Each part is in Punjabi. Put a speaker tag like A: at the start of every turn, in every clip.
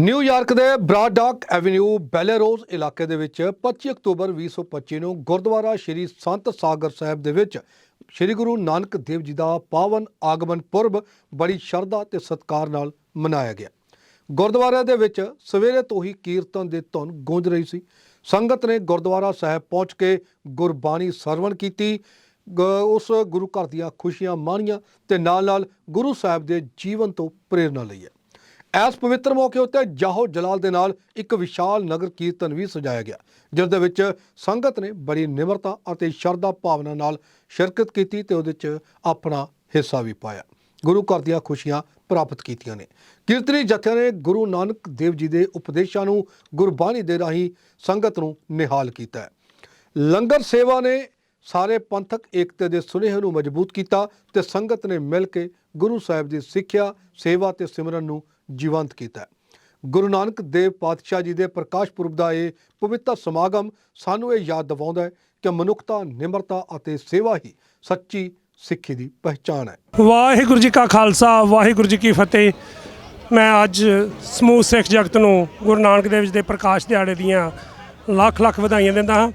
A: ਨਿਊਯਾਰਕ ਦੇ ਬਰਾਡਾਕ ਐਵਨਿਊ ਬੈਲੇਰੋਜ਼ ਇਲਾਕੇ ਦੇ ਵਿੱਚ 25 ਅਕਤੂਬਰ 2025 ਨੂੰ ਗੁਰਦੁਆਰਾ ਸ਼੍ਰੀ ਸੰਤ ਸਾਗਰ ਸਾਹਿਬ ਦੇ ਵਿੱਚ ਸ਼੍ਰੀ ਗੁਰੂ ਨਾਨਕ ਦੇਵ ਜੀ ਦਾ ਪਾਵਨ ਆਗਮਨ ਪੁਰਬ ਬੜੀ ਸ਼ਰਧਾ ਤੇ ਸਤਿਕਾਰ ਨਾਲ ਮਨਾਇਆ ਗਿਆ। ਗੁਰਦੁਆਰੇ ਦੇ ਵਿੱਚ ਸਵੇਰੇ ਤੋਂ ਹੀ ਕੀਰਤਨ ਦੇ ਧੁਨ ਗੂੰਜ ਰਹੀ ਸੀ। ਸੰਗਤ ਨੇ ਗੁਰਦੁਆਰਾ ਸਾਹਿਬ ਪਹੁੰਚ ਕੇ ਗੁਰਬਾਣੀ ਸਰਵਣ ਕੀਤੀ। ਉਸ ਗੁਰੂ ਘਰ ਦੀਆਂ ਖੁਸ਼ੀਆਂ ਮਾਣੀਆਂ ਤੇ ਨਾਲ-ਨਾਲ ਗੁਰੂ ਸਾਹਿਬ ਦੇ ਜੀਵਨ ਤੋਂ ਪ੍ਰੇਰਣਾ ਲਈ ਹੈ। ਇਸ ਪਵਿੱਤਰ ਮੌਕੇ ਉੱਤੇ ਜਾਹੋ ਜਲਾਲ ਦੇ ਨਾਲ ਇੱਕ ਵਿਸ਼ਾਲ ਨਗਰ ਕੀਰਤਨ ਵੀ ਸਜਾਇਆ ਗਿਆ, ਜਿਸ ਦੇ ਵਿੱਚ ਸੰਗਤ ਨੇ ਬੜੀ ਨਿਮਰਤਾ ਅਤੇ ਸ਼ਰਧਾ ਭਾਵਨਾ ਨਾਲ ਸ਼ਿਰਕਤ ਕੀਤੀ ਤੇ ਉਹਦੇ 'ਚ ਆਪਣਾ ਹਿੱਸਾ ਵੀ ਪਾਇਆ। ਗੁਰੂ ਘਰ ਦੀਆਂ ਖੁਸ਼ੀਆਂ ਪ੍ਰਾਪਤ ਕੀਤੀਆਂ ਨੇ। ਕੀਰਤਨੀ ਜਥਿਆਂ ਨੇ ਗੁਰੂ ਨਾਨਕ ਦੇਵ ਜੀ ਦੇ ਉਪਦੇਸ਼ਾਂ ਨੂੰ ਗੁਰਬਾਣੀ ਦੇ ਰਾਹੀਂ ਸੰਗਤ ਨੂੰ ਨਿਹਾਲ ਕੀਤਾ ਹੈ। ਲੰਗਰ ਸੇਵਾ ਨੇ ਸਾਰੇ ਪੰਥਕ ਏਕਤਾ ਦੇ ਸੁਨੇਹੇ ਨੂੰ ਮਜ਼ਬੂਤ ਕੀਤਾ ਤੇ ਸੰਗਤ ਨੇ ਮਿਲ ਕੇ ਗੁਰੂ ਸਾਹਿਬ ਦੀ ਸਿੱਖਿਆ, ਸੇਵਾ ਤੇ ਸਿਮਰਨ ਨੂੰ ਜੀਵੰਤ ਕੀਤਾ ਗੁਰੂ ਨਾਨਕ ਦੇਵ ਪਾਤਸ਼ਾਹ ਜੀ ਦੇ ਪ੍ਰਕਾਸ਼ ਪੁਰਬ ਦਾ ਇਹ ਪਵਿੱਤਰ ਸਮਾਗਮ ਸਾਨੂੰ ਇਹ ਯਾਦ ਦਿਵਾਉਂਦਾ ਹੈ ਕਿ ਮਨੁੱਖਤਾ, ਨਿਮਰਤਾ ਅਤੇ ਸੇਵਾ ਹੀ ਸੱਚੀ ਸਿੱਖੀ ਦੀ ਪਹਿਚਾਣ ਹੈ।
B: ਵਾਹਿਗੁਰੂ ਜੀ ਕਾ ਖਾਲਸਾ, ਵਾਹਿਗੁਰੂ ਜੀ ਕੀ ਫਤਿਹ। ਮੈਂ ਅੱਜ ਸਮੂਹ ਸਿੱਖ ਜਗਤ ਨੂੰ ਗੁਰੂ ਨਾਨਕ ਦੇਵ ਜੀ ਦੇ ਪ੍ਰਕਾਸ਼ ਦਿਹਾੜੇ ਦੀਆਂ ਲੱਖ ਲੱਖ ਵਧਾਈਆਂ ਦਿੰਦਾ ਹਾਂ।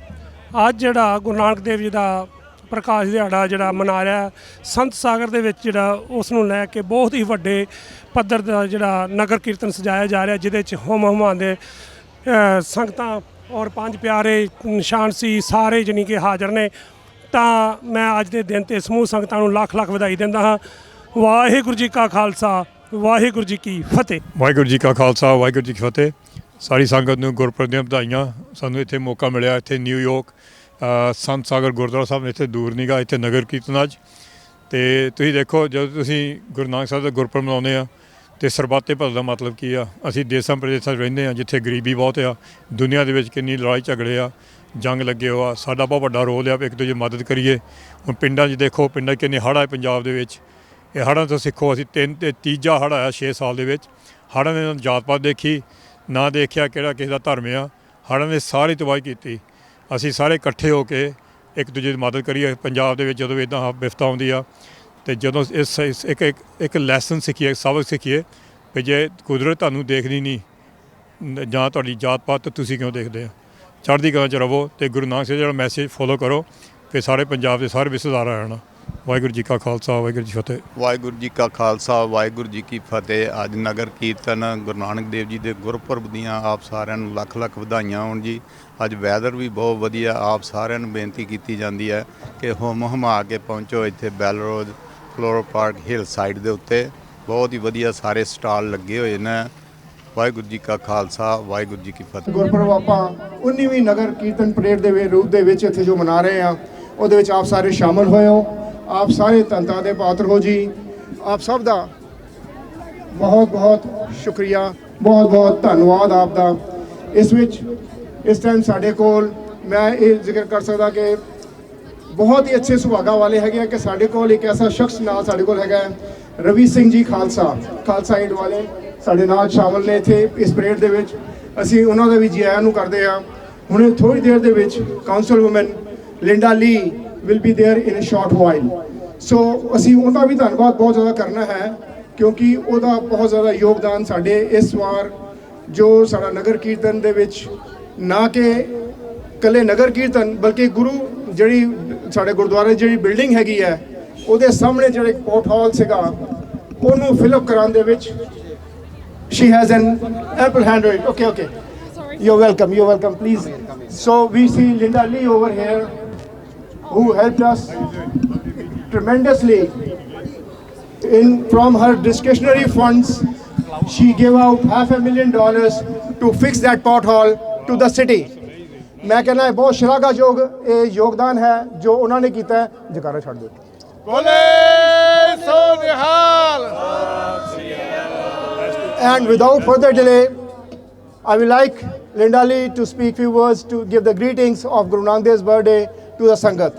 B: ਅੱਜ ਜਿਹੜਾ ਗੁਰੂ ਨਾਨਕ ਦੇਵ ਜੀ ਦਾ ਪ੍ਰਕਾਸ਼ ਦਿਹਾੜਾ ਜਿਹੜਾ ਮਨਾ ਰਿਹਾ ਸੰਤ ਸਾਗਰ ਦੇ ਵਿੱਚ ਜਿਹੜਾ ਉਸ ਨੂੰ ਲੈ ਕੇ ਬਹੁਤ ਹੀ ਵੱਡੇ ਪੱਧਰ ਦਾ ਜਿਹੜਾ ਨਗਰ ਕੀਰਤਨ ਸਜਾਇਆ ਜਾ ਰਿਹਾ, ਜਿਹਦੇ ਚ ਹੋਮ ਹਮਾਂ ਦੇ ਸੰਗਤਾਂ ਔਰ ਪੰਜ ਪਿਆਰੇ ਨਿਸ਼ਾਨ ਸੀ, ਸਾਰੇ ਜਾਣੀ ਕਿ ਹਾਜ਼ਰ ਨੇ। ਤਾਂ ਮੈਂ ਅੱਜ ਦੇ ਦਿਨ ਤੇ ਸਮੂਹ ਸੰਗਤਾਂ ਨੂੰ ਲੱਖ ਲੱਖ ਵਧਾਈ ਦਿੰਦਾ ਹਾਂ। ਵਾਹਿਗੁਰੂ ਜੀ ਕਾ ਖਾਲਸਾ, ਵਾਹਿਗੁਰੂ ਜੀ ਕੀ ਫਤਿਹ।
C: ਵਾਹਿਗੁਰੂ ਜੀ ਕਾ ਖਾਲਸਾ, ਵਾਹਿਗੁਰੂ ਜੀ ਕੀ ਫਤਿਹ। ਸਾਰੀ ਸੰਗਤ ਨੂੰ ਗੁਰਪੁਰਬ ਦੀਆਂ ਵਧਾਈਆਂ। ਸਾਨੂੰ ਇੱਥੇ ਮੌਕਾ ਮਿਲਿਆ, ਇੱਥੇ ਨਿਊਯਾਰਕ ਸੰਤ ਸਾਗਰ ਗੁਰਦੁਆਰਾ ਸਾਹਿਬ ਇੱਥੇ ਦੂਰ ਨੀਗਾ, ਇੱਥੇ ਨਗਰ ਕੀਰਤਨ ਅੱਜ। ਤੇ ਤੁਸੀਂ ਦੇਖੋ, ਜਦੋਂ ਤੁਸੀਂ ਗੁਰੂ ਨਾਨਕ ਸਾਹਿਬ ਦਾ ਗੁਰਪੁਰਬ ਮਨਾਉਂਦੇ ਆ, ਤੇ ਸਰਬੱਤੇ ਭਲ ਦਾ ਮਤਲਬ ਕੀ ਆ? ਅਸੀਂ ਦੇਸਾਂ ਪ੍ਰਦੇਸਾਂ 'ਚ ਰਹਿੰਦੇ ਆ, ਜਿੱਥੇ ਗਰੀਬੀ ਬਹੁਤ ਆ, ਦੁਨੀਆ ਦੇ ਵਿੱਚ ਕਿੰਨੀ ਲੜਾਈ ਝਗੜੇ ਆ, ਜੰਗ ਲੱਗੇ ਹੋਆ ਸਾਡਾ ਬਹੁਤ ਵੱਡਾ ਰੋਲ ਆ ਇੱਕ ਦੂਜੇ ਮਦਦ ਕਰੀਏ। ਹੁਣ ਪਿੰਡਾਂ 'ਚ ਦੇਖੋ, ਪਿੰਡਾਂ 'ਚ ਕਿੰਨੇ ਹੜ੍ਹ ਆਏ ਪੰਜਾਬ ਦੇ ਵਿੱਚ। ਇਹ ਹੜ੍ਹਾਂ ਤੋਂ ਸਿੱਖੋ, ਅਸੀਂ ਤਿੰਨ ਤੇ ਤੀਜਾ ਹੜ੍ਹ ਆਇਆ 6 ਸਾਲ ਦੇ ਵਿੱਚ। ਹੜ੍ਹਾਂ ਨੇ ਨਾ ਜਾਤ ਪਾਤ ਦੇਖੀ ਨਾ ਦੇਖਿਆ ਕਿਹੜਾ ਕਿਸੇ ਦਾ ਧਰਮ ਆ। ਹੜ੍ਹਾਂ ਨੇ ਸਾਰੀ ਤਬਾਹੀ ਕੀਤੀ। ਅਸੀਂ ਸਾਰੇ ਇਕੱਠੇ ਹੋ ਕੇ ਇੱਕ ਦੂਜੇ ਦੀ ਮਦਦ ਕਰੀਏ। ਪੰਜਾਬ ਦੇ ਵਿੱਚ ਜਦੋਂ ਇਦਾਂ ਬਿਫਤਾ ਆਉਂਦੀ ਆ ਤੇ ਜਦੋਂ ਇਸ ਇੱਕ ਇੱਕ ਇੱਕ ਲੈਸਨ ਸਿੱਖੀਏ ਸਬਕ ਸਿੱਖੀਏ ਵੀ ਜੇ ਕੁਦਰਤ ਤੁਹਾਨੂੰ ਦੇਖਦੀ ਨਹੀਂ ਜਾਂ ਤੁਹਾਡੀ ਜਾਤ ਪਾਤ ਤਾਂ ਤੁਸੀਂ ਕਿਉਂ ਦੇਖਦੇ ਆ? ਚੜ੍ਹਦੀ ਕਲਾ ਚ ਰਵੋ ਤੇ ਗੁਰੂ ਨਾਨਕ ਸਾਹਿਬ ਜਿਹੜਾ ਮੈਸੇਜ ਫੋਲੋ ਕਰੋ ਕਿ ਸਾਰੇ ਪੰਜਾਬ ਦੇ ਸਾਰੇ ਵਿਚ ਸੁਧਾਰ ਆ ਜਾਣਾ। ਵਾਹਿਗੁਰੂ ਜੀ ਕਾ ਖਾਲਸਾ ਵਾਹਿਗੁਰੂ ਜੀ ਕੀ ਫਤਿਹ।
D: ਵਾਹਿਗੁਰੂ ਜੀ ਕਾ ਖਾਲਸਾ ਵਾਹਿਗੁਰੂ ਜੀ ਕੀ ਫਤਿਹ। ਅੱਜ ਨਗਰ ਕੀਰਤਨ ਗੁਰੂ ਨਾਨਕ ਦੇਵ ਜੀ ਦੇ ਗੁਰਪੁਰਬ ਦੀਆਂ ਆਪ ਸਾਰਿਆਂ ਨੂੰ ਲੱਖ ਲੱਖ ਵਧਾਈਆਂ ਹੋਣ ਜੀ। ਅੱਜ ਵੈਦਰ ਵੀ ਬਹੁਤ ਵਧੀਆ ਆਪ ਸਾਰਿਆਂ ਨੂੰ ਬੇਨਤੀ ਕੀਤੀ ਜਾਂਦੀ ਹੈ ਕਿ ਹੁਮ ਹਮਾ ਕੇ ਪਹੁੰਚੋ ਇੱਥੇ Bell Road floor park hillside ਦੇ ਉੱਤੇ। ਬਹੁਤ ਹੀ ਵਧੀਆ ਸਾਰੇ ਸਟਾਲ ਲੱਗੇ ਹੋਏ ਨੇ। ਵਾਹਿਗੁਰੂ ਜੀ ਕਾ ਖਾਲਸਾ ਵਾਹਿਗੁਰੂ ਜੀ ਕੀ ਫਤਿਹ।
E: ਗੁਰਪੁਰਬ ਆਪਾਂ 19ਵੀਂ ਨਗਰ ਕੀਰਤਨ ਪਰੇਡ ਦੇ ਵੇ- ਰੂਪ ਦੇ ਵਿੱਚ ਇੱਥੇ ਜੋ ਮਨਾ ਰਹੇ ਆ ਉਹਦੇ ਵਿੱਚ ਆਪ ਸਾਰੇ ਸ਼ਾਮਲ ਹੋਏ ਹੋ। ਆਪ ਸਾਰੇ ਧੰਤਾ ਦੇ ਪਾਤਰ ਹੋ ਜੀ। ਆਪ ਸਭ ਦਾ ਬਹੁਤ ਬਹੁਤ ਸ਼ੁਕਰੀਆ, ਬਹੁਤ ਬਹੁਤ ਧੰਨਵਾਦ ਆਪ ਦਾ। ਇਸ ਵਿੱਚ, ਇਸ ਟਾਈਮ ਸਾਡੇ ਕੋਲ ਮੈਂ ਇਹ ਜ਼ਿਕਰ ਕਰ ਸਕਦਾ ਕਿ ਬਹੁਤ ਹੀ ਅੱਛੇ ਸੁਭਾਗਾ ਵਾਲੇ ਹੈਗੇ ਆ ਕਿ ਸਾਡੇ ਕੋਲ ਇੱਕ ਐਸਾ ਸ਼ਖਸ ਨਾਲ ਸਾਡੇ ਕੋਲ ਹੈਗਾ ਰਵੀ ਸਿੰਘ ਜੀ ਖਾਲਸਾ ਖਾਲਸਾ ਏਡ ਵਾਲੇ ਸਾਡੇ ਨਾਲ ਸ਼ਾਮਲ ਨੇ ਇੱਥੇ ਇਸ ਪਰੇਡ ਦੇ ਵਿੱਚ। ਅਸੀਂ ਉਹਨਾਂ ਦਾ ਵੀ ਜੀ ਆਇਆਂ ਨੂੰ ਕਰਦੇ ਆ ਹੁਣੇ ਥੋੜੀ ਦੇਰ ਦੇ ਵਿੱਚ councilwoman Linda Lee will be there in a short while so ਅਸੀਂ ਉਹਦਾ ਵੀ ਧੰਨਵਾਦ ਬਹੁਤ ਜ਼ਿਆਦਾ ਕਰਨਾ ਹੈ ਕਿਉਂਕਿ ਉਹਦਾ ਬਹੁਤ ਜ਼ਿਆਦਾ ਯੋਗਦਾਨ ਸਾਡੇ ਇਸ ਵਾਰ ਜੋ ਸਾਡਾ ਨਗਰ ਕੀਰਤਨ ਦੇ ਵਿੱਚ ਨਾ ਕਿ ਕੱਲੇ ਨਗਰ ਕੀਰਤਨ ਬਲਕਿ ਗੁਰੂ ਜਿਹੜੀ ਸਾਡੇ ਗੁਰਦੁਆਰੇ ਜਿਹੜੀ ਬਿਲਡਿੰਗ ਹੈਗੀ ਹੈ ਉਹਦੇ ਸਾਹਮਣੇ ਜਿਹੜਾ ਪੋਰਟ ਹਾਲ ਸੀਗਾ ਉਹਨੂੰ ਫਿਲਅਪ ਕਰਾਉਣ ਦੇ ਵਿੱਚ she has an ample hand on it okay okay you're welcome you're welcome please so we see linda lee over here who helped us tremendously in from her discretionary funds she gave out half a million dollars to fix that pothole to the city ਮੈਂ ਕਹਿੰਦਾ ਇਹ ਬਹੁਤ ਸ਼ਲਾਘਾਯੋਗ ਇਹ ਯੋਗਦਾਨ ਹੈ ਜੋ ਉਹਨਾਂ ਨੇ ਕੀਤਾ ਹੈ ਜਕਾਰਾ ਛੱਡ ਦਿਓ And without further delay, I would like Linda Lee to speak few words to give the greetings of Guru Nanak Dev's birthday to the Sangat.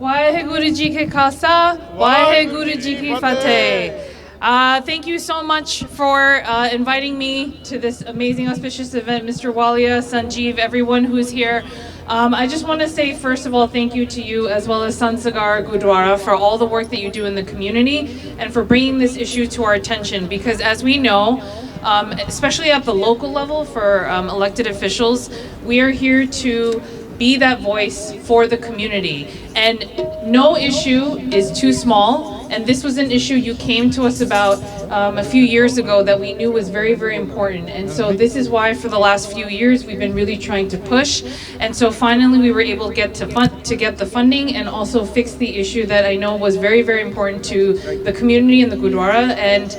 F: Waheguru Ji Ke Khalsa, Waheguru Ji Ki Fateh. Uh, thank you so much for uh, inviting me to this amazing auspicious event, Mr. Walia, Sanjeev, everyone who's here. Um, I just want to say, first of all, thank you to you as well as Sansagar Gurdwara for all the work that you do in the community and for bringing this issue to our attention. Because as we know, um, especially at the local level for um, elected officials, we are here to be that voice for the community. And no issue is too small. And this was an issue you came to us about um, a few years ago that we knew was very, very important. And so this is why for the last few years we've been really trying to push. And so finally we were able to get to fund to get the funding and also fix the issue that I know was very, very important to the community and the Gurdwara. And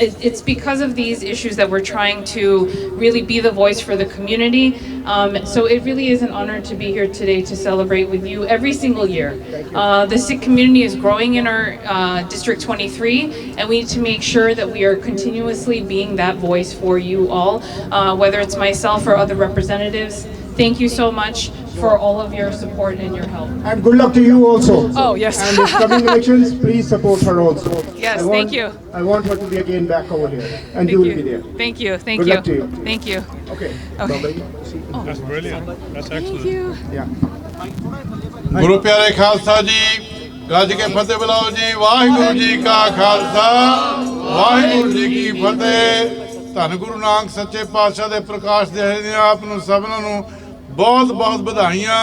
F: it- it's because of these issues that we're trying to really be the voice for the community. Um, so it really is an honor to be here today to celebrate with you every single year. Uh, the Sikh community is growing in our uh, District 23, and we need to make sure that we are continuously being that voice for you all, uh, whether it's myself or other representatives. Thank you so much for all of your support and your help.
E: And good luck to you also.
F: Oh, yes.
E: And in coming elections, please support her also.
F: Yes,
E: want-
F: thank you.
E: I want her to be again back over here, and you will be there.
F: Thank you. Thank
E: Good
F: you.
E: luck to you.
F: Thank you.
E: Okay.
F: Okay.
E: Bye-bye.
C: That's brilliant. That's
F: Thank
C: excellent.
F: you.
E: Yeah.
G: ਗੁਰੂ ਪਿਆਰੇ ਖਾਲਸਾ ਜੀ ਗੱਜ ਕੇ ਫਤਿਹ ਬੁਲਾਓ ਜੀ ਵਾਹਿਗੁਰੂ ਜੀ ਕਾ ਖਾਲਸਾ ਵਾਹਿਗੁਰੂ ਜੀ ਕੀ ਫਤਿਹ ਧੰਨ ਗੁਰੂ ਨਾਨਕ ਸੱਚੇ ਪਾਤਸ਼ਾਹ ਦੇ ਪ੍ਰਕਾਸ਼ ਦਿਹਾੜੇ ਦੀਆਂ ਆਪ ਨੂੰ ਸਭਨਾਂ ਨੂੰ ਬਹੁਤ ਬਹੁਤ ਵਧਾਈਆਂ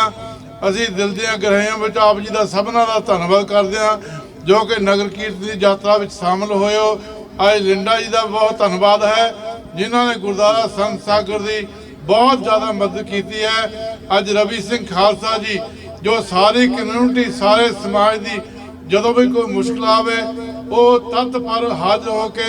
G: ਅਸੀਂ ਦਿਲ ਦੀਆਂ ਗਹਿਰਾਈਆਂ ਵਿੱਚ ਆਪ ਜੀ ਦਾ ਸਭਨਾਂ ਦਾ ਧੰਨਵਾਦ ਕਰਦੇ ਹਾਂ ਜੋ ਕਿ ਨਗਰ ਕੀਰਤਨ ਦੀ ਯਾਤਰਾ ਵਿੱਚ ਸ਼ਾਮਲ ਹੋਏ ਹੋ ਅੱਜ ਲਿੰਡਾ ਜੀ ਦਾ ਬਹੁਤ ਧੰਨਵਾਦ ਹੈ ਜਿਨ੍ਹਾਂ ਨੇ ਗੁਰਦੁਆਰਾ ਸੰਤ ਸਾਗਰ ਦੀ ਬਹੁਤ ਜ਼ਿਆਦਾ ਮਦਦ ਕੀਤੀ ਹੈ। ਅੱਜ ਰਵੀ ਸਿੰਘ ਖਾਲਸਾ ਜੀ, ਜੋ ਸਾਰੀ ਕਮਿਊਨਿਟੀ ਸਾਰੇ ਸਮਾਜ ਦੀ ਜਦੋਂ ਵੀ ਕੋਈ ਮੁਸ਼ਕਲ ਆਵੇ, ਉਹ ਤਤ ਪਰ ਹਾਜ਼ਰ ਹੋ ਕੇ,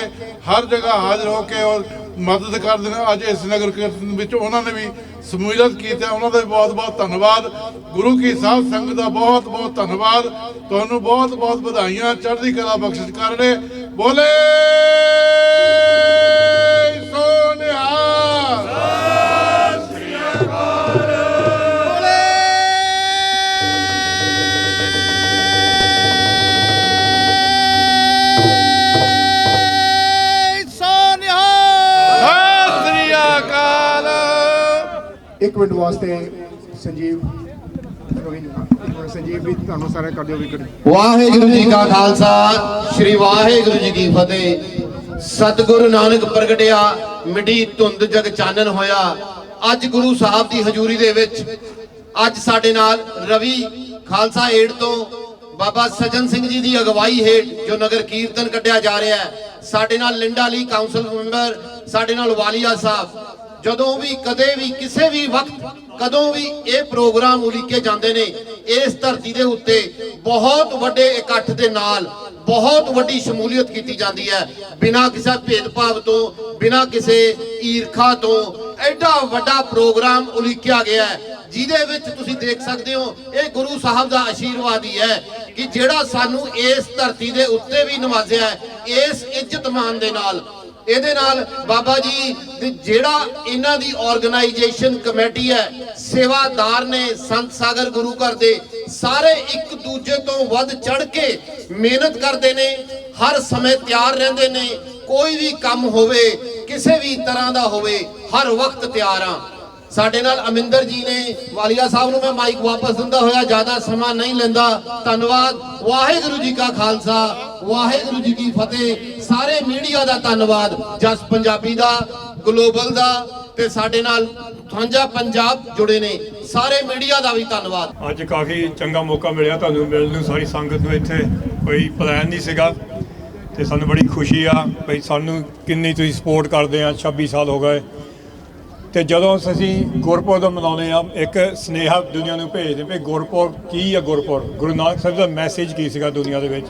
G: ਹਰ ਜਗ੍ਹਾ ਹਾਜ਼ਰ ਹੋ ਕੇ ਔਰ ਮਦਦ ਕਰਦੇ ਨੇ ਅੱਜ ਇਸ ਨਗਰ ਕੀਰਤਨ ਵਿੱਚ ਉਹਨਾਂ ਨੇ ਵੀ ਸਮੂਲੀਅਤ ਕੀਤਾ ਉਹਨਾਂ ਦਾ ਵੀ ਬਹੁਤ ਬਹੁਤ ਧੰਨਵਾਦ। ਗੁਰੂ ਕੀ ਸਾਧ ਸੰਗਤ ਦਾ ਬਹੁਤ ਬਹੁਤ ਧੰਨਵਾਦ। ਤੁਹਾਨੂੰ ਬਹੁਤ ਬਹੁਤ ਵਧਾਈਆਂ। ਚੜ੍ਹਦੀ ਕਲਾ ਬਖਸ਼ਿਸ਼ ਕਰਨੇ ਬੋਲੇ!
E: ਮਿੰਟ ਵਾਸਤੇ ਸੰਜੀਵ ਸੰਜੀਵ ਵੀ ਤੁਹਾਨੂੰ ਸਾਰਾ ਕਰ ਦਿਓ ਵਿਕਟ।
H: ਵਾਹਿਗੁਰੂ ਜੀ ਕਾ ਖਾਲਸਾ, ਸ੍ਰੀ ਵਾਹਿਗੁਰੂ ਜੀ ਕੀ ਫਤਿਹ। ਸਤਿਗੁਰੂ ਨਾਨਕ ਪ੍ਰਗਟਿਆ, ਮਿੱਟੀ ਧੁੰਦ ਜਗ ਚਾਨਣ ਹੋਇਆ। ਅੱਜ ਗੁਰੂ ਸਾਹਿਬ ਦੀ ਹਜ਼ੂਰੀ ਦੇ ਵਿੱਚ, ਅੱਜ ਸਾਡੇ ਨਾਲ ਰਵੀ ਖਾਲਸਾ ਏਡ ਤੋਂ ਬਾਬਾ ਸਜਨ ਸਿੰਘ ਜੀ ਦੀ ਅਗਵਾਈ ਹੇਠ ਜੋ ਨਗਰ ਕੀਰਤਨ ਕੱਢਿਆ ਜਾ ਰਿਹਾ ਹੈ, ਸਾਡੇ ਨਾਲ ਲਿੰਡਾ ਲਈ ਕਾਉਂਸਲ ਮੈਂਬਰ ਸਾਡੇ ਨਾਲ ਵਾਲੀਆ ਸਾਹਿਬ ਜਦੋਂ ਵੀ, ਕਦੇ ਵੀ, ਕਿਸੇ ਵੀ ਵਕਤ, ਕਦੋਂ ਵੀ ਇਹ ਪ੍ਰੋਗਰਾਮ ਉਲੀਕੇ ਜਾਂਦੇ ਨੇ, ਇਸ ਧਰਤੀ ਦੇ ਉੱਤੇ ਬਹੁਤ ਵੱਡੇ ਇਕੱਠ ਦੇ ਨਾਲ ਬਹੁਤ ਵੱਡੀ ਸ਼ਮੂਲੀਅਤ ਕੀਤੀ ਜਾਂਦੀ ਹੈ। ਬਿਨਾਂ ਕਿਸੇ ਭੇਦਭਾਵ ਤੋਂ, ਬਿਨਾਂ ਕਿਸੇ ਈਰਖਾ ਤੋਂ ਐਡਾ ਵੱਡਾ ਪ੍ਰੋਗਰਾਮ ਉਲੀਕਿਆ ਗਿਆ ਹੈ, ਜਿਹਦੇ ਵਿੱਚ ਤੁਸੀਂ ਦੇਖ ਸਕਦੇ ਹੋ, ਇਹ ਗੁਰੂ ਸਾਹਿਬ ਦਾ ਆਸ਼ੀਰਵਾਦ ਹੀ ਹੈ ਕਿ ਜਿਹੜਾ ਸਾਨੂੰ ਇਸ ਧਰਤੀ ਦੇ ਉੱਤੇ ਵੀ ਨਵਾਜ਼ਿਆ ਹੈ, ਇਸ ਇੱਜ਼ਤ ਮਾਨ ਦੇ ਨਾਲ ਇਹਦੇ ਨਾਲ ਬਾਬਾ ਜੀ ਜਿਹੜਾ ਇਹਨਾਂ ਦੀ ਆਰਗੇਨਾਈਜੇਸ਼ਨ ਕਮੇਟੀ ਹੈ, ਸੇਵਾਦਾਰ ਨੇ ਸੰਤ ਸਾਗਰ ਗੁਰੂ ਘਰ ਦੇ ਸਾਰੇ ਇੱਕ ਦੂਜੇ ਤੋਂ ਵੱਧ ਚੜ ਕੇ ਮਿਹਨਤ ਕਰਦੇ ਨੇ, ਹਰ ਸਮੇਂ ਤਿਆਰ ਰਹਿੰਦੇ ਨੇ, ਕੋਈ ਵੀ ਕੰਮ ਹੋਵੇ, ਕਿਸੇ ਵੀ ਤਰ੍ਹਾਂ ਦਾ ਹੋਵੇ, ਹਰ ਵਕਤ ਤਿਆਰ ਆ। ਸਾਡੇ ਨਾਲ ਅਮਿੰਦਰ ਜੀ ਨੇ, ਵਾਲੀਆ ਸਾਹਿਬ ਨੂੰ ਮੈਂ ਮਾਈਕ ਵਾਪਸ ਦਿੰਦਾ ਹੋਇਆ, ਜ਼ਿਆਦਾ ਸਮਾਂ ਨਹੀਂ ਲੈਂਦਾ। ਧੰਨਵਾਦ। ਵਾਹਿਗੁਰੂ ਜੀ ਕਾ ਖਾਲਸਾ। ਵਾਹਿਗੁਰੂ ਜੀ ਕੀ ਫਤਿਹ। ਸਾਰੇ ਮੀਡੀਆ ਦਾ ਧੰਨਵਾਦ। ਜਸ ਪੰਜਾਬੀ ਦਾ, ਗਲੋਬਲ ਦਾ ਤੇ ਸਾਡੇ ਨਾਲ ਸਾਂਝਾ ਪੰਜਾਬ ਜੁੜੇ ਨੇ। ਸਾਰੇ ਮੀਡੀਆ ਦਾ ਵੀ ਧੰਨਵਾਦ।
C: ਅੱਜ ਕਾਫੀ ਚੰਗਾ ਮੌਕਾ ਮਿਲਿਆ ਤੁਹਾਨੂੰ ਮਿਲਣ ਨੂੰ, ਸਾਰੀ ਸੰਗਤ ਨੂੰ ਇੱਥੇ। ਕੋਈ ਪਲਾਨ ਨਹੀਂ ਸੀਗਾ ਤੇ ਸਾਨੂੰ ਬੜੀ ਖੁਸ਼ੀ ਆ। ਭਈ ਸਾਨੂੰ ਕਿੰਨੀ ਤੁਸੀਂ ਸਪੋਰਟ ਕਰਦੇ ਆ 26 ਸਾਲ ਹੋ ਗਏ। ਤੇ ਜਦੋਂ ਅਸੀਂ ਗੁਰਪੁਰਬ ਮਨਾਉਂਦੇ ਆ ਇੱਕ ਸਨੇਹਾ ਦੁਨੀਆ ਨੂੰ ਭੇਜਦੇ ਵੀ ਗੁਰਪੁਰਬ ਕੀ ਆ ਗੁਰਪੁਰਬ? ਗੁਰੂ ਨਾਨਕ ਸਾਹਿਬ ਦਾ ਮੈਸੇਜ ਕੀ ਸੀਗਾ ਦੁਨੀਆ ਦੇ ਵਿੱਚ?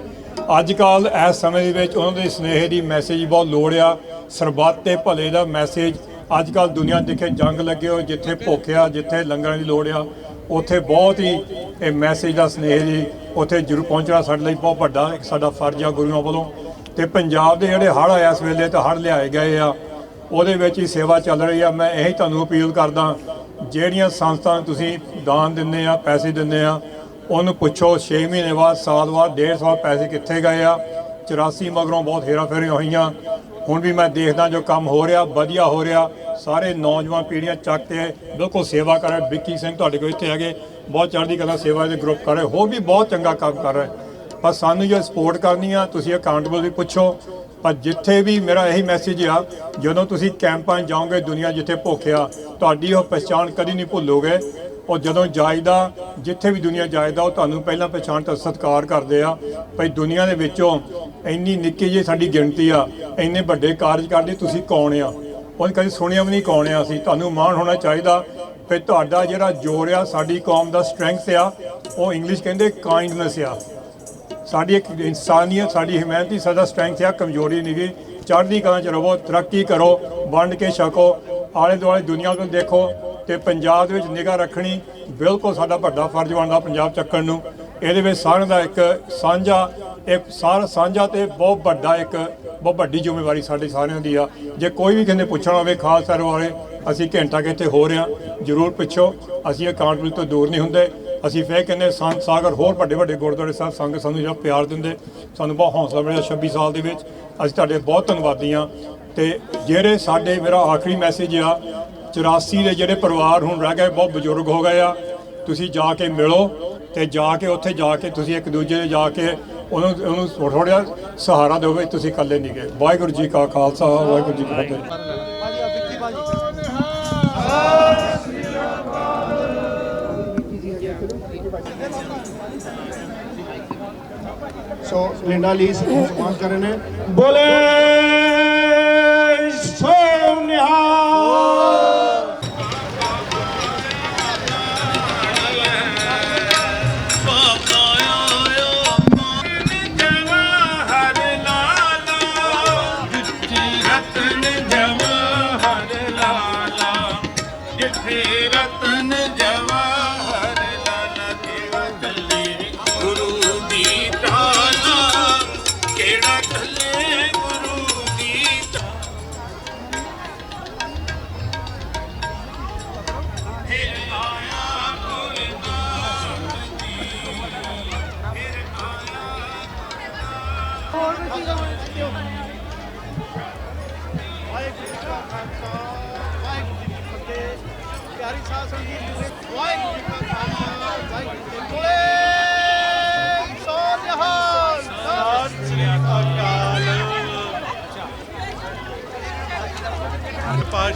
C: ਅੱਜ ਕੱਲ ਇਸ ਸਮੇਂ ਦੇ ਵਿੱਚ ਉਹਨਾਂ ਦੇ ਸਨੇਹ ਦੀ ਮੈਸੇਜ ਬਹੁਤ ਲੋੜ ਆ। ਸਰਬੱਤ ਤੇ ਭਲੇ ਦਾ ਮੈਸੇਜ ਅੱਜ ਕੱਲ ਦੁਨੀਆ ਦੇਖੇ ਜੰਗ ਲੱਗੇ ਹੋ ਜਿੱਥੇ ਭੁੱਖ ਆ, ਜਿੱਥੇ ਲੰਗਰਾਂ ਦੀ ਲੋੜ ਆ, ਉੱਥੇ ਬਹੁਤ ਹੀ ਇਹ ਮੈਸੇਜ ਦਾ ਸਨੇਹ ਜੀ ਉੱਥੇ ਜ਼ਰੂਰ ਪਹੁੰਚਣਾ ਸਾਡੇ ਲਈ ਬਹੁਤ ਵੱਡਾ ਇੱਕ ਸਾਡਾ ਫਰਜ਼ ਆ ਗੁਰੂਆਂ ਵੱਲੋਂ। ਤੇ ਪੰਜਾਬ ਦੇ ਜਿਹੜੇ ਹੜ੍ਹ ਆਇਆ ਇਸ ਵੇਲੇ, ਤਾਂ ਹੜ੍ਹ ਲਿਆਏ ਗਏ ਆ। ਉਹਦੇ ਵਿੱਚ ਹੀ ਸੇਵਾ ਚੱਲ ਰਹੀ ਆ। ਮੈਂ ਇਹੀ ਤੁਹਾਨੂੰ ਅਪੀਲ ਕਰਦਾ ਜਿਹੜੀਆਂ ਸੰਸਥਾਵਾਂ ਨੂੰ ਤੁਸੀਂ ਦਾਨ ਦਿੰਦੇ ਆ, ਪੈਸੇ ਦਿੰਦੇ ਆ, ਉਹਨੂੰ ਪੁੱਛੋ 6 ਮਹੀਨੇ ਬਾਅਦ, ਸਾਲ ਬਾਅਦ, ਡੇਢ ਸਾਲ ਪੈਸੇ ਕਿੱਥੇ ਗਏ ਆ। 84 ਮਗਰੋਂ ਬਹੁਤ ਹੇਰਾ ਫੇਰੀਆਂ ਹੋਈਆਂ। ਹੁਣ ਵੀ ਮੈਂ ਦੇਖਦਾ ਜੋ ਕੰਮ ਹੋ ਰਿਹਾ, ਵਧੀਆ ਹੋ ਰਿਹਾ। ਸਾਰੇ ਨੌਜਵਾਨ ਪੀੜ੍ਹੀਆਂ ਚੱਕ ਤੇ ਬਿਲਕੁਲ ਸੇਵਾ ਕਰ ਰਿਹਾ। ਵਿੱਕੀ ਸਿੰਘ ਤੁਹਾਡੇ ਕੋਲ ਇੱਥੇ ਹੈਗੇ, ਬਹੁਤ ਚੜ੍ਹਦੀ ਕਲਾ ਸੇਵਾ ਦੇ ਗਰੁੱਪ ਕਰ ਰਹੇ। ਹੋਰ ਵੀ ਬਹੁਤ ਚੰਗਾ ਕੰਮ ਕਰ ਰਹੇ। ਪਰ ਸਾਨੂੰ ਜੋ ਸਪੋਰਟ ਕਰਨੀ ਆ, ਤੁਸੀਂ ਅਕਾਊਂਟੇਬਲ ਵੀ ਪੁੱਛੋ। ਪਰ ਜਿੱਥੇ ਵੀ ਮੇਰਾ ਇਹੀ ਮੈਸੇਜ ਆ, ਜਦੋਂ ਤੁਸੀਂ ਕੈਂਪਾਂ 'ਚ ਜਾਓਗੇ ਦੁਨੀਆ ਜਿੱਥੇ ਭੁੱਖਿਆ ਤੁਹਾਡੀ ਉਹ ਪਛਾਣ ਕਦੀ ਨਹੀਂ ਭੁੱਲੋਗੇ। ਉਹ ਜਦੋਂ ਜਾਇਦਾ ਜਿੱਥੇ ਵੀ ਦੁਨੀਆ ਜਾਇਦਾ ਉਹ ਤੁਹਾਨੂੰ ਪਹਿਲਾਂ ਪਛਾਣ ਤਾਂ ਸਤਿਕਾਰ ਕਰਦੇ ਆ। ਭਈ ਦੁਨੀਆ ਦੇ ਵਿੱਚੋਂ ਇੰਨੀ ਨਿੱਕੀ ਜਿਹੀ ਸਾਡੀ ਗਿਣਤੀ ਆ, ਇੰਨੇ ਵੱਡੇ ਕਾਰਜ ਕਰਦੇ ਤੁਸੀਂ ਕੌਣ ਆ? ਉਹ ਕਦੇ ਸੁਣਿਆ ਵੀ ਨਹੀਂ ਕੌਣ ਆ ਅਸੀਂ, ਤੁਹਾਨੂੰ ਮਾਣ ਹੋਣਾ ਚਾਹੀਦਾ। ਭਈ ਤੁਹਾਡਾ ਜਿਹੜਾ ਜੋਰ ਆ, ਸਾਡੀ ਕੌਮ ਦਾ ਸਟਰੈਂਥ ਆ, ਉਹ ਇੰਗਲਿਸ਼ ਕਹਿੰਦੇ ਕਾਈਂਡਨੈਸ ਆ। ਸਾਡੀ ਇੱਕ ਇਨਸਾਨੀਅਤ, ਸਾਡੀ ਹਿਊਮੈਨਿਟੀ ਸਾਡਾ ਸਟਰੈਂਥ ਆ, ਕਮਜ਼ੋਰੀ ਨਹੀਂ ਗੀ। ਚੜ੍ਹਦੀ ਕਲਾ ਚ ਰਹੋ, ਤਰੱਕੀ ਕਰੋ, ਵੰਡ ਕੇ ਛਕੋ। ਆਲੇ ਦੁਆਲੇ ਦੁਨੀਆ ਨੂੰ ਦੇਖੋ ਤੇ ਪੰਜਾਬ ਦੇ ਵਿੱਚ ਨਿਗਾਹ ਰੱਖਣੀ ਬਿਲਕੁਲ ਸਾਡਾ ਵੱਡਾ ਫਰਜ਼ ਬਣਦਾ ਪੰਜਾਬ ਚੱਕਣ ਨੂੰ। ਇਹਦੇ ਵਿੱਚ ਸਾਰਿਆਂ ਦਾ ਇੱਕ ਸਾਂਝਾ, ਇੱਕ ਸਾਰਾ ਸਾਂਝਾ ਤੇ ਬਹੁਤ ਵੱਡਾ ਇੱਕ, ਬਹੁਤ ਵੱਡੀ ਜ਼ਿੰਮੇਵਾਰੀ ਸਾਡੇ ਸਾਰਿਆਂ ਦੀ ਆ। ਜੇ ਕੋਈ ਵੀ ਕਹਿੰਦੇ ਪੁੱਛਣਾ ਹੋਵੇ ਖਾਲਸਾ ਸਰ ਵਾਲੇ ਅਸੀਂ ਘੰਟਾ ਕਿੱਥੇ ਇੱਥੇ ਹੋ ਰਿਹਾ ਜਰੂਰ ਪੁੱਛੋ, ਅਸੀਂ ਅਕਾਊਂਟਬਿਲਟੀ ਤੋਂ ਦੂਰ ਨਹੀਂ ਹੁੰਦੇ। ਅਸੀਂ ਫੇਰ ਕਹਿੰਦੇ ਸੰਤ ਸਾਗਰ ਹੋਰ ਵੱਡੇ ਵੱਡੇ ਗੁਰਦੁਆਰੇ ਸਾਹਿਬ ਸੰਗਤ ਸਾਨੂੰ ਜਿਹੜਾ ਪਿਆਰ ਦਿੰਦੇ, ਸਾਨੂੰ ਬਹੁਤ ਹੌਸਲਾ ਮਿਲਿਆ 26 ਸਾਲ ਦੇ ਵਿੱਚ। ਅਸੀਂ ਤੁਹਾਡੇ ਬਹੁਤ ਧੰਨਵਾਦੀ ਹਾਂ। ਤੇ ਜਿਹੜੇ ਸਾਡੇ ਮੇਰਾ ਆਖਰੀ ਮੈਸੇਜ ਆ 84 ਦੇ ਜਿਹੜੇ ਪਰਿਵਾਰ ਹੁਣ ਰਹਿ ਗਏ, ਬਹੁਤ ਬਜ਼ੁਰਗ ਹੋ ਗਏ ਆ, ਤੁਸੀਂ ਜਾ ਕੇ ਮਿਲੋ ਤੇ ਜਾ ਕੇ ਉੱਥੇ ਜਾ ਕੇ ਤੁਸੀਂ ਇੱਕ ਦੂਜੇ ਦੇ ਜਾ ਕੇ ਉਹਨੂੰ ਉਹਨੂੰ ਥੋੜਾ ਜਿਹਾ ਸਹਾਰਾ ਦਿਓ ਵੀ ਤੁਸੀਂ ਇਕੱਲੇ ਨਹੀਂ ਗਏ। ਵਾਹਿਗੁਰੂ ਜੀ ਕਾ ਖਾਲਸਾ, ਵਾਹਿਗੁਰੂ ਜੀ ਕੀ ਫਤਿਹ।
E: ਸੋ ਲਿੰਡਾ ਲੀ ਸਮਾਨ ਕਰ ਰਹੇ ਨੇ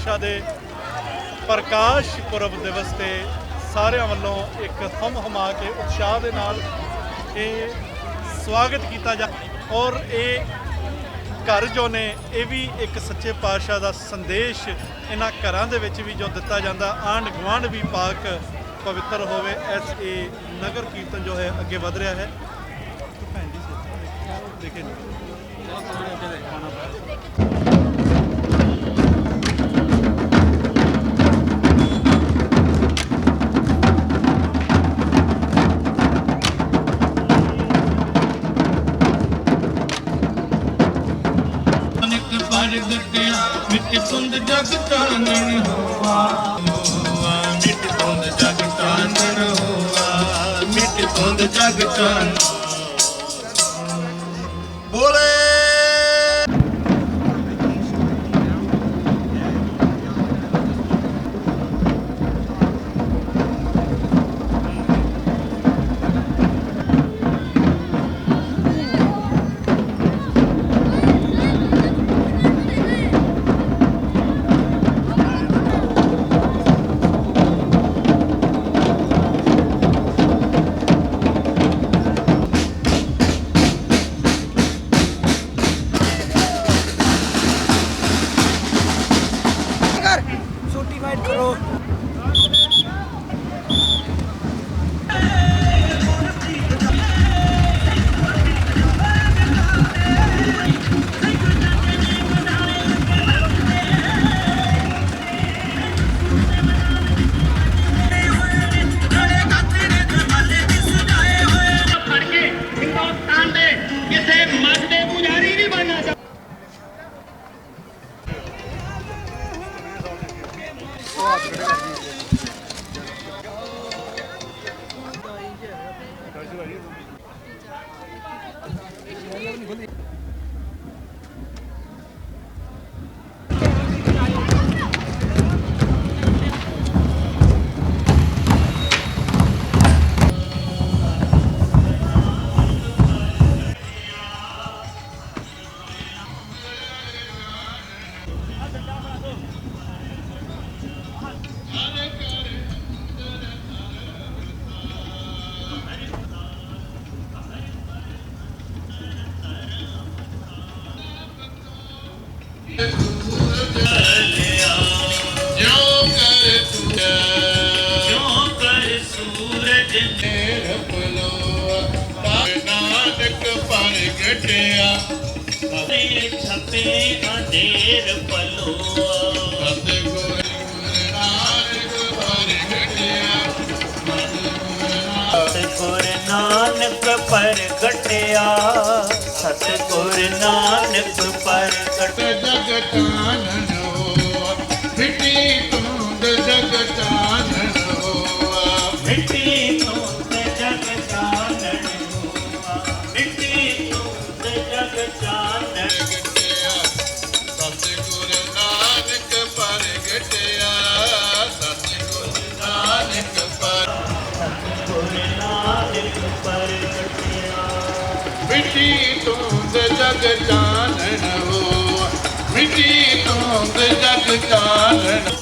I: ਪਾਤਸ਼ਾਹ ਦੇ ਪ੍ਰਕਾਸ਼ ਪੁਰਬ ਦਿਵਸ ਤੇ ਸਾਰਿਆਂ ਵੱਲੋਂ ਇੱਕ ਹਮ ਹਮਾ ਕੇ ਉਤਸ਼ਾਹ ਦੇ ਨਾਲ ਇਹ ਸਵਾਗਤ ਕੀਤਾ ਜਾ ਔਰ ਇਹ ਘਰ ਜੋ ਨੇ, ਇਹ ਵੀ ਇੱਕ ਸੱਚੇ ਪਾਤਸ਼ਾਹ ਦਾ ਸੰਦੇਸ਼ ਇਹਨਾਂ ਘਰਾਂ ਦੇ ਵਿੱਚ ਵੀ ਜੋ ਦਿੱਤਾ ਜਾਂਦਾ ਆਂਢ ਗੁਆਂਢ ਵੀ ਪਾਕ ਪਵਿੱਤਰ ਹੋਵੇ ਐਸ ਇਹ ਨਗਰ ਕੀਰਤਨ ਜੋ ਹੈ ਅੱਗੇ ਵਧ ਰਿਹਾ ਹੈ। ਦੇਖੇ
J: ਜਗ ਚਾਨਣ ਹੋਆ। ਹੋਆ ਮਿੱਟ ਤੁੰਦ ਜਗ ਚਾਨਣ ਹੋਆ। ਮਿੱਟ ਤੁੰਦ ਜਗ ਚਾਨਣ
K: subscribe करो। ਲੇਟਿਆ
J: ਅਰੇ ਛੱਤੇ ਅਧੇਰ ਪਲੋਆ।
K: ਅਤੇ ਗੋਇ ਨਾਨਕ ਪਰ ਘਟਿਆ
J: ਸਤਿਗੁਰ ਨਾਨਕ
K: ਪਰ
J: ਘਟਿਆ ਸਤਿਗੁਰ ਨਾਨਕ ਪਰ ਘਟ ਜਗਤਾਨਨ 끝까지